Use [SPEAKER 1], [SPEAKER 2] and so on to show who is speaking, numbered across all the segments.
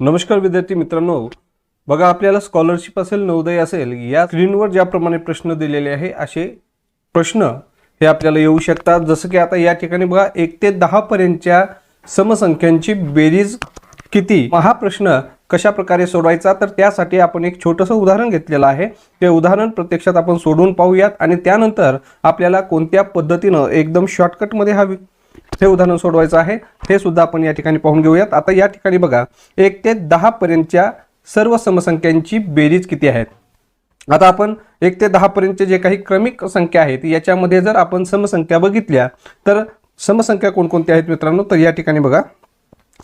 [SPEAKER 1] नमस्कार विद्यार्थी मित्रांनो. बघा आपल्याला स्कॉलरशिप असेल नवोदय असेल या स्क्रीनवर ज्याप्रमाणे प्रश्न दिलेले आहे असे प्रश्न हे आपल्याला येऊ शकतात. जसं की आता या ठिकाणी बघा एक ते दहा पर्यंतच्या समसंख्यांची बेरीज किती? हा प्रश्न कशा प्रकारे सोडवायचा? तर त्यासाठी आपण एक छोटंसं उदाहरण घेतलेलं आहे. ते उदाहरण प्रत्यक्षात आपण सोडवून पाहूयात आणि त्यानंतर आपल्याला कोणत्या पद्धतीनं एकदम शॉर्टकटमध्ये हा हे उदाहरण सोडवायचं आहे. हे सुद्धा आपण या ठिकाणी पाहून घेऊयात. आता या ठिकाणी बघा एक ते दहा पर्यंतच्या सर्व समसंख्यांची बेरीज किती आहेत? आता आपण एक ते दहापर्यंतचे जे काही क्रमिक संख्या आहेत याच्यामध्ये जर आपण समसंख्या बघितल्या तर समसंख्या कोणकोणत्या आहेत मित्रांनो? तर या ठिकाणी बघा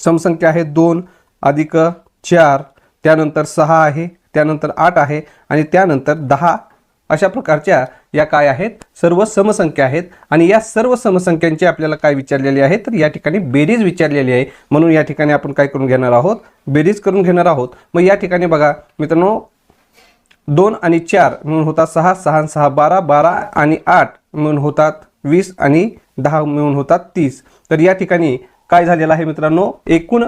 [SPEAKER 1] समसंख्या आहे दोन अधिक चार त्यानंतर सहा आहे त्यानंतर आठ आहे आणि त्यानंतर दहा अशा प्रकारच्या या काय आहेत? सर्व समसंख्या आहेत. आणि या सर्व समसंख्यांची आपल्याला काय विचारलेली आहे? तर या ठिकाणी बेरीज विचारलेली आहे. म्हणून या ठिकाणी आपण काय करून घेणार आहोत? बेरीज करून घेणार आहोत. मग या ठिकाणी बघा मित्रांनो दोन आणि चार म्हणून होतात सहा सहा सहा बारा बारा आणि आठ म्हणून होतात वीस आणि दहा मिळून होतात तीस. तर या ठिकाणी काय झालेलं आहे मित्रांनो? एकूण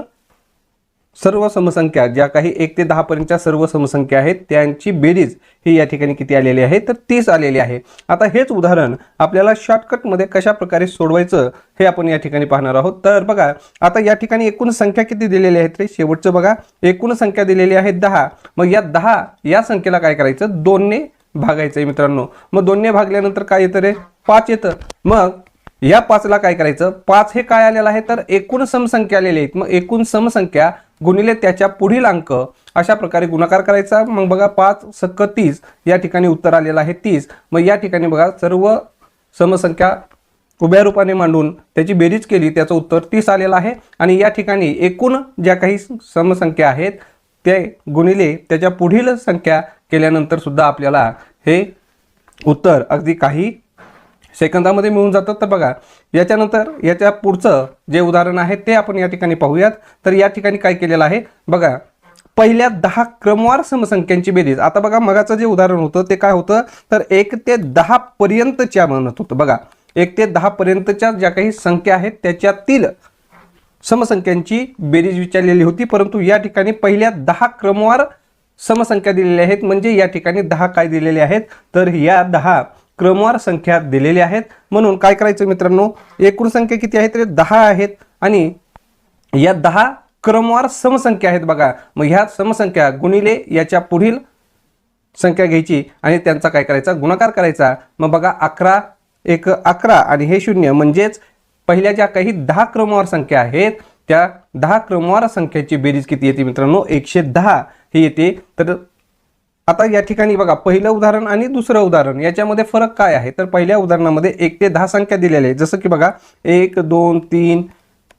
[SPEAKER 1] सर्व समसंख्या ज्या काही एक ते दहापर्यंतच्या सर्व समसंख्या आहेत त्यांची बेरीज ही या ठिकाणी किती आलेली आहे? तर तीस आलेली आहे. आता हेच उदाहरण आपल्याला शॉर्टकटमध्ये कशा प्रकारे सोडवायचं हे आपण या ठिकाणी पाहणार आहोत. तर बघा आता या ठिकाणी एकूण संख्या किती दिलेली आहेत रे शेवटचं बघा. एकूण संख्या दिलेली आहे दहा. मग या दहा या संख्येला काय करायचं? दोनने भागायचं आहे मित्रांनो. मग दोनने भागल्यानंतर काय येतं रे? पाच येतं. मग या पाचला काय करायचं? पाच हे काय आलेलं आहे? तर एकूण समसंख्या आलेली आहेत. मग एकूण समसंख्या गुणिले त्याच्या पुढील अंक अशा प्रकारे गुणाकार करायचा. मग बघा पाच सक्क तीस या ठिकाणी उत्तर आलेलं आहे तीस. मग या ठिकाणी बघा सर्व समसंख्या उभ्या रूपाने मांडून त्याची बेरीज केली त्याचं उत्तर तीस आलेलं आहे. आणि या ठिकाणी एकूण ज्या काही समसंख्या आहेत ते गुणिले त्याच्या पुढील संख्या केल्यानंतर सुद्धा आपल्याला हे उत्तर अगदी काही सेकंदामध्ये मिळून जातात. तर बघा याच्यानंतर याच्या पुढचं जे उदाहरण आहे ते आपण या ठिकाणी पाहूयात. तर या ठिकाणी काय केलेलं आहे? बघा पहिल्या दहा क्रमवार समसंख्यांची बेरीज. आता बघा मगाचं जे उदाहरण होतं ते काय होतं? तर एक ते दहा पर्यंतच्या म्हणत होतं. बघा एक ते दहा पर्यंतच्या ज्या काही संख्या आहेत त्याच्यातील समसंख्यांची बेरीज विचारलेली होती. परंतु या ठिकाणी पहिल्या दहा क्रमवार समसंख्या दिलेल्या आहेत. म्हणजे या ठिकाणी दहा काय दिलेले आहेत? तर या दहा क्रमवार संख्या दिलेल्या आहेत. म्हणून काय करायचं मित्रांनो? एकूण संख्या किती आहेत तर दहा आहेत. आणि या दहा क्रमवार समसंख्या आहेत बघा. मग ह्या समसंख्या गुणिले याच्या पुढील संख्या घ्यायची आणि त्यांचा काय करायचा? गुणाकार करायचा. मग बघा अकरा एक अकरा आणि हे शून्य. म्हणजेच पहिल्या ज्या काही दहा क्रमवार संख्या आहेत त्या दहा क्रमवार संख्याची बेरीज किती येते मित्रांनो? एकशे दहा ही येते. तर आता या ठिकाणी बघा पहिलं उदाहरण आणि दुसरं उदाहरण याच्यामध्ये फरक काय आहे? तर पहिल्या उदाहरणामध्ये एक ते दहा संख्या दिलेल्या आहेत. जसं की बघा एक दोन तीन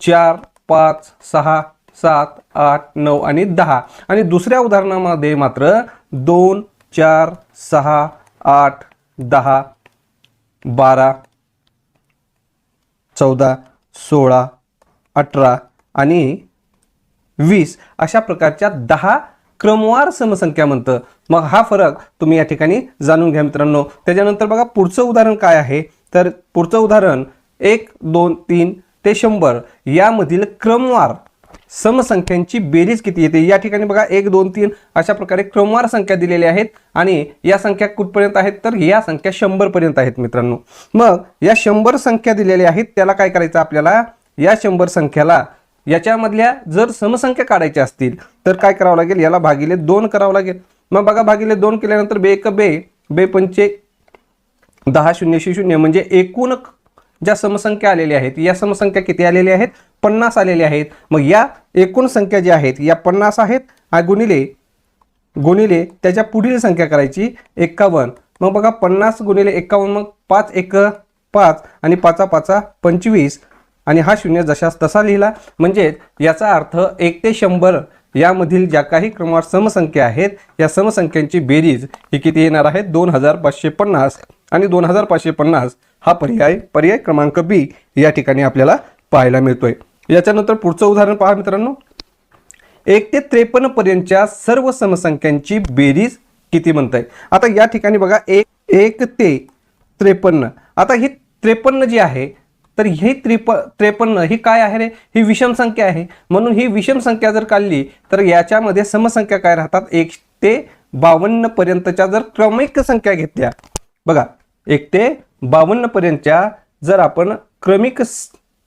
[SPEAKER 1] चार पाच सहा सात आठ नऊ आणि दहा. आणि दुसऱ्या उदाहरणामध्ये मात्र दोन चार सहा आठ दहा बारा चौदा सोळा अठरा आणि वीस अशा प्रकारच्या दहा क्रमवार समसंख्या म्हणतं मग हा फरक तुम्ही या ठिकाणी जाणून घ्या मित्रांनो. त्याच्यानंतर बघा पुढचं उदाहरण काय आहे? तर पुढचं उदाहरण एक दोन तीन ते शंभर यामधील क्रमवार समसंख्यांची बेरीज किती येते? या ठिकाणी बघा एक दोन तीन अशा प्रकारे क्रमवार संख्या दिलेल्या आहेत आणि या संख्या कुठपर्यंत आहेत? तर या संख्या शंभरपर्यंत आहेत मित्रांनो. मग या शंभर संख्या दिलेल्या आहेत त्याला काय करायचं आपल्याला? या शंभर संख्याला याच्यामधल्या जर समसंख्या काढायच्या असतील तर काय करावं लागेल? याला भागिले दोन करावं लागेल. मग बघा भागिले दोन केल्यानंतर बे एक बे बे पंचे दहा शून्यशी शून्य म्हणजे एकूण ज्या समसंख्या आलेल्या आहेत या समसंख्या किती आलेल्या आहेत? पन्नास आलेल्या आहेत. मग या एकूण संख्या ज्या आहेत या पन्नास आहेत. गुणिले गुणिले त्याच्या पुढील संख्या करायची एक्कावन्न. मग बघा पन्नास गुणिले एक्कावन्न मग पाच एक पाच आणि पाचा पाचा पंचवीस. आणि हा शून्य जशास तसा लिहिला म्हणजे याचा अर्थ एक ते शंभर यामधील ज्या काही क्रमांक समसंख्या आहेत या समसंख्यांची बेरीज ही किती येणार आहे? दोन हजार पाचशे पन्नास. आणि दोन हजार पाचशे पन्नास हा पर्याय पर्याय क्रमांक बी या ठिकाणी आपल्याला पाहायला मिळतोय. याच्यानंतर पुढचं उदाहरण पहा मित्रांनो. एक ते त्रेपन्न पर्यंतच्या सर्व समसंख्यांची बेरीज किती म्हणताय? आता या ठिकाणी बघा एक एक ते त्रेपन्न. आता ही त्रेपन्न जी आहे तर ही त्रिप त्रेपन्न ही काय आहे रे? ही विषम संख्या आहे. म्हणून ही विषम संख्या जर काढली तर याच्यामध्ये समसंख्या काय राहतात? एक ते बावन्न पर्यंतच्या जर क्रमिक संख्या घेतल्या. बघा एक ते बावन्न पर्यंतच्या जर आपण क्रमिक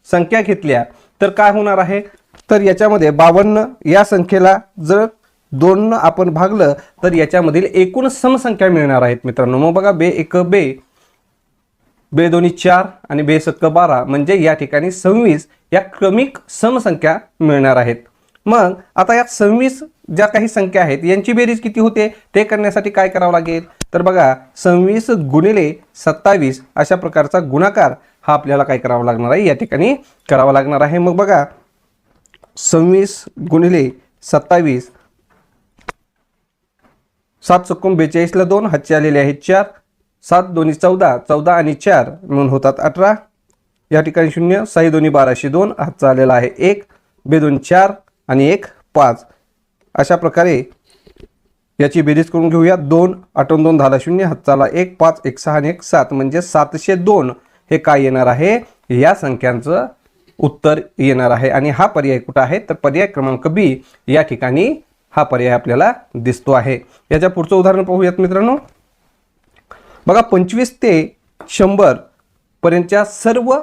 [SPEAKER 1] संख्या घेतल्या तर काय होणार आहे? तर याच्यामध्ये बावन्न या संख्येला जर दोन आपण भागलं तर याच्यामधील एकूण समसंख्या मिळणार आहेत मित्रांनो. मग बघा बे एक बे. बे दोन्ही चार आणि बे सक्क बारा म्हणजे या ठिकाणी सव्वीस या क्रमिक समसंख्या मिळणार आहेत. मग आता या सव्वीस ज्या काही संख्या आहेत यांची बेरीज किती होते? ते करण्यासाठी काय करावं लागेल? तर बघा सव्वीस गुणिले सत्तावीस अशा प्रकारचा गुणाकार हा आपल्याला काय करावा लागणार आहे? या ठिकाणी करावा लागणार आहे. मग बघा सव्वीस गुणिले सत्तावीस सात चुकून बेचाळीसला दोन हातचे आलेले आहेत चार. सात दोन्ही चौदा चौदा आणि चार म्हणून होतात अठरा. या ठिकाणी शून्य साई दोन्ही बाराशे दोन हातचा आलेला आहे एक बे दोन चार आणि एक पाच. अशा प्रकारे याची बेरीज करून घेऊया. दोन आठवण दोन दहाला शून्य हातचाला एक पाच एक सहा आणि एक सात. म्हणजे सातशे दोन हे काय येणार आहे? या संख्यांचं उत्तर येणार आहे. आणि हा पर्याय कुठं आहे? तर पर्याय क्रमांक बी या ठिकाणी हा पर्याय आपल्याला दिसतो आहे. याच्या पुढचं उदाहरण पाहूयात मित्रांनो. बघा पंचवीस ते शंभर पर्यंतच्या सर्व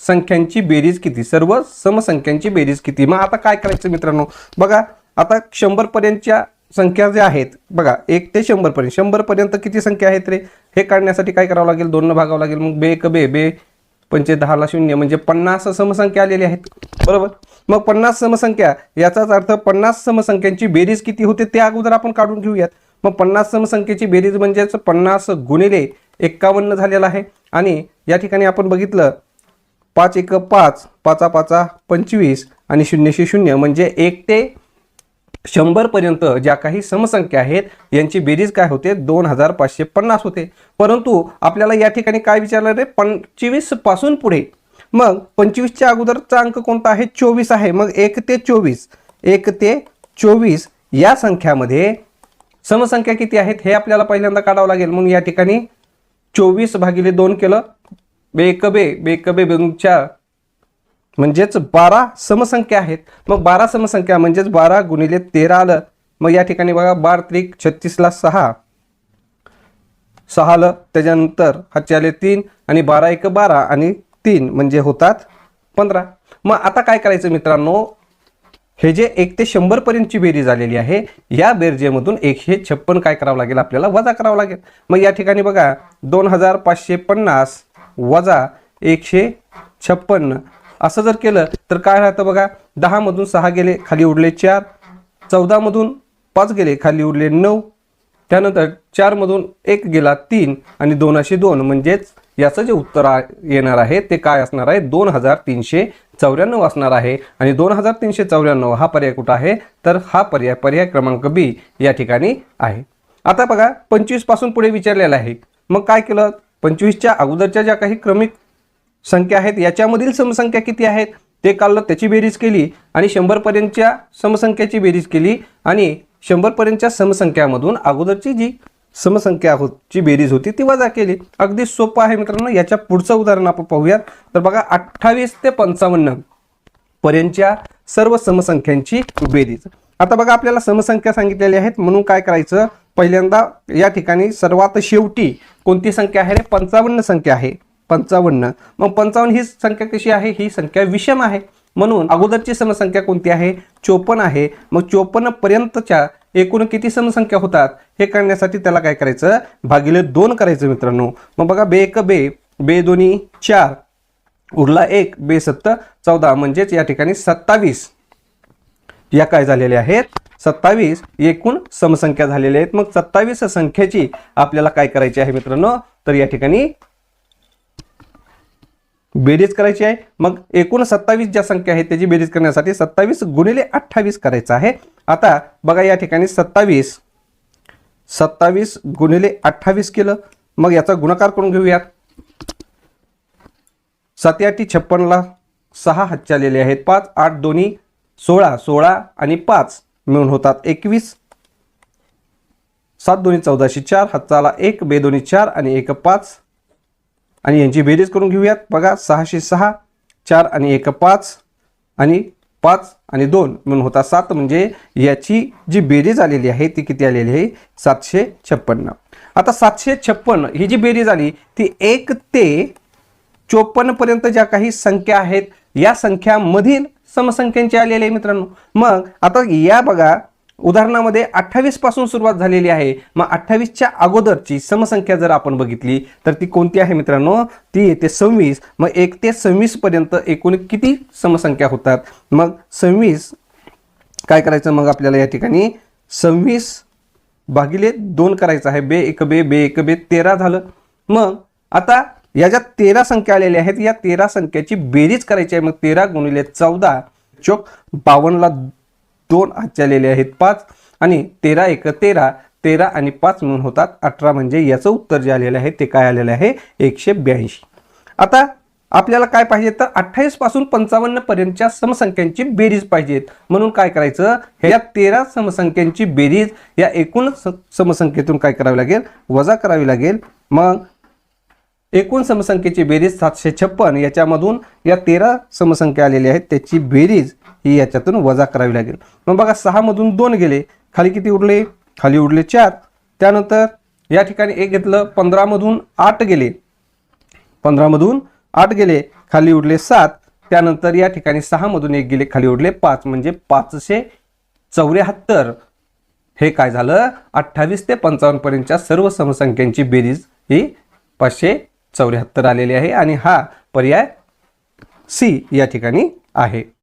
[SPEAKER 1] संख्यांची बेरीज किती? सर्व समसंख्यांची बेरीज किती? मग आता काय करायचं मित्रांनो? बघा आता शंभरपर्यंतच्या संख्या ज्या आहेत बघा एक ते शंभरपर्यंत शंभरपर्यंत किती संख्या आहेत रे? हे काढण्यासाठी काय करावं लागेल? दोन भागावं लागेल. मग बे एक बे बे पंचे दहाला शून्य म्हणजे पन्नास समसंख्या आलेल्या आहेत. बरोबर? मग पन्नास समसंख्या याचाच अर्थ पन्नास समसंख्यांची बेरीज किती होते ते अगोदर आपण काढून घेऊयात. मग पन्नास समसंख्येची बेरीज म्हणजेच पन्नास गुणिले एक्कावन्न झालेला आहे. आणि या ठिकाणी आपण बघितलं पाच एक पाच पाचा पाचा पंचवीस आणि शून्यशे शून्य म्हणजे एक ते शंभरपर्यंत ज्या काही समसंख्या आहेत यांची बेरीज काय होते? दोन हजार पाचशे पन्नास होते. परंतु आपल्याला या ठिकाणी काय विचारलं रे? पंचवीसपासून पुढे. मग पंचवीसच्या अगोदरचा अंक कोणता आहे? चोवीस आहे. मग एक ते चोवीस एक ते चोवीस या संख्यामध्ये समसंख्या किती आहेत हे आपल्याला पहिल्यांदा काढावं लागेल. मग या ठिकाणी चोवीस भागिले दोन केलं. बेकबे बेकबे बे म्हणजेच बारा समसंख्या आहेत. मग बारा समसंख्या म्हणजेच बारा गुणिले तेरा आलं. मग या ठिकाणी बघा बार त्रिक छत्तीसला सहा. सहा आलं. त्याच्यानंतर हातचे आले तीन आणि बारा एक बारा आणि तीन म्हणजे होतात पंधरा. मग आता काय करायचं मित्रांनो? हे जे एक ते शंभर पर्यंतची बेरीज आलेली आहे या बेरजेमधून एकशे छप्पन काय करावं लागेल? आपल्याला वजा करावं लागेल. मग या ठिकाणी बघा दोन हजार पाचशे पन्नास वजा एकशे छप्पन्न असं जर केलं तर काय राहतं बघा? दहामधून सहा गेले खाली उरले चार. चौदामधून पाच गेले खाली उरले नऊ. त्यानंतर चारमधून एक गेला तीन आणि दोन असे दोन. म्हणजेच याचं जे उत्तर येणार आहे ते काय असणार आहे? दोन हजार तीनशे चौऱ्याण्णव असणार आहे आणि दोन हजार तीनशे चौऱ्याण्णव हा पर्याय कुठं आहे? तर हा पर्याय पर्याय क्रमांक बी या ठिकाणी आहे. आता बघा पंचवीसपासून पुढे विचारलेलं आहे. मग काय केलं? पंचवीसच्या अगोदरच्या ज्या काही क्रमिक संख्या आहेत याच्यामधील समसंख्या किती आहेत? ते काढलं त्याची बेरीज केली आणि शंभरपर्यंतच्या समसंख्याची बेरीज केली आणि शंभरपर्यंतच्या समसंख्यामधून अगोदरची जी समसंख्या होती बेरीज होती ती वजा केली. अगदी सोपं आहे मित्रांनो याच्या पुढचं उदाहरण आपण पाहूयात. तर बघा अठ्ठावीस ते पंचावन्न पर्यंतच्या सर्व समसंख्यांची बेरीज. आता बघा आपल्याला समसंख्या सांगितलेल्या आहेत म्हणून काय करायचं? पहिल्यांदा या ठिकाणी सर्वात शेवटी कोणती संख्या आहे रे? पंचावन्न संख्या आहे. पंचावन्न. मग पंचावन्न ही संख्या कशी आहे? ही संख्या विषम आहे. म्हणून अगोदरची समसंख्या कोणती आहे? चोपन्न आहे. मग चोपन्न पर्यंतच्या एकूण किती समसंख्या होतात हे करण्यासाठी त्याला काय करायचं? भागिले दोन करायचं मित्रांनो. मग बघा बे एक बे. बे दोन्ही चार. उरला एक बे सत्त चौदा. म्हणजेच या ठिकाणी सत्तावीस. या काय झालेल्या आहेत? सत्तावीस एकूण समसंख्या झालेल्या आहेत. मग सत्तावीस संख्येची आपल्याला काय करायची आहे मित्रांनो? तर या ठिकाणी बेरीज करायची आहे. मग एकूण सत्तावीस ज्या संख्या आहेत त्याची बेरीज करण्यासाठी सत्तावीस गुणिले अठ्ठावीस करायचं आहे. आता बघा या ठिकाणी सत्तावीस सत्तावीस गुणिले अठ्ठावीस केलं. मग याचा गुणाकार करून घेऊयात. सत्याटी छप्पनला सहा हातचे आलेले आहेत. पाच आठ दोन्ही सोळा सोळा आणि पाच मिळून होतात एकवीस. सात दोन्ही चौदाशे चार हातचा एक बे दोन्ही चार आणि एक पाच. आणि यांची बेरीज करून घेऊयात. बघा सहाशे सहा चार आणि एक पाच आणि पाच आणि दोन. म्हणून होता सात म्हणजे याची जी बेरीज आलेली आहे ती किती आलेली आहे? सातशे छप्पन्न. आता सातशे छप्पन्न ही जी बेरीज आली ती एक ते चोपन्न पर्यंत ज्या काही संख्या आहेत या संख्यामधील समसंख्यांची आलेली आहे मित्रांनो. मग आता या बघा उदाहरणामध्ये अठ्ठावीसपासून सुरुवात झालेली आहे. मग अठ्ठावीसच्या अगोदरची समसंख्या जर आपण बघितली तर ती कोणती आहे मित्रांनो? ती येते सव्वीस. मग एक ते सव्वीस पर्यंत एकूण किती समसंख्या होतात? मग सव्वीस काय करायचं मग आपल्याला या ठिकाणी? सव्वीस भागिले दोन करायचं आहे. बे एक बे बे एक बे तेरा झालं. मग आता या ज्या तेरा संख्या आलेल्या आहेत या तेरा संख्याची बेरीज करायची आहे. मग तेरा गुणिले चौदा चोक बावन्नला दोन हातचे आहेत पाच आणि तेरा एक तेरा तेरा आणि पाच म्हणून होतात अठरा म्हणजे याचं उत्तर जे आलेलं आहे ते काय आलेलं आहे? एकशे ब्याऐंशी. आता आपल्याला काय पाहिजे? तर अठ्ठावीसपासून पंचावन्न पर्यंतच्या समसंख्यांची बेरीज पाहिजेत म्हणून काय करायचं? ह्या तेरा समसंख्यांची बेरीज या एकूण स- समसंख्येतून काय करावी लागेल? वजा करावी लागेल. मग एकूण समसंख्येची बेरीज सातशे छप्पन याच्यामधून या तेरा समसंख्या आलेल्या आहेत त्याची बेरीज ही याच्यातून वजा करावी लागेल. मग बघा सहामधून दोन गेले खाली किती उरले? खाली उरले चार. त्यानंतर या ठिकाणी एक घेतलं पंधरामधून आठ गेले. पंधरामधून आठ गेले खाली उरले सात. त्यानंतर या ठिकाणी सहामधून एक गेले खाली उरले पाच. म्हणजे पाचशे चौऱ्याहत्तर. हे काय झालं? अठ्ठावीस ते पंचावन्नपर्यंतच्या सर्व समसंख्यांची बेरीज ही पाचशे चौऱ्याहत्तर आलेली आहे. आणि हा पर्याय सी या ठिकाणी आहे.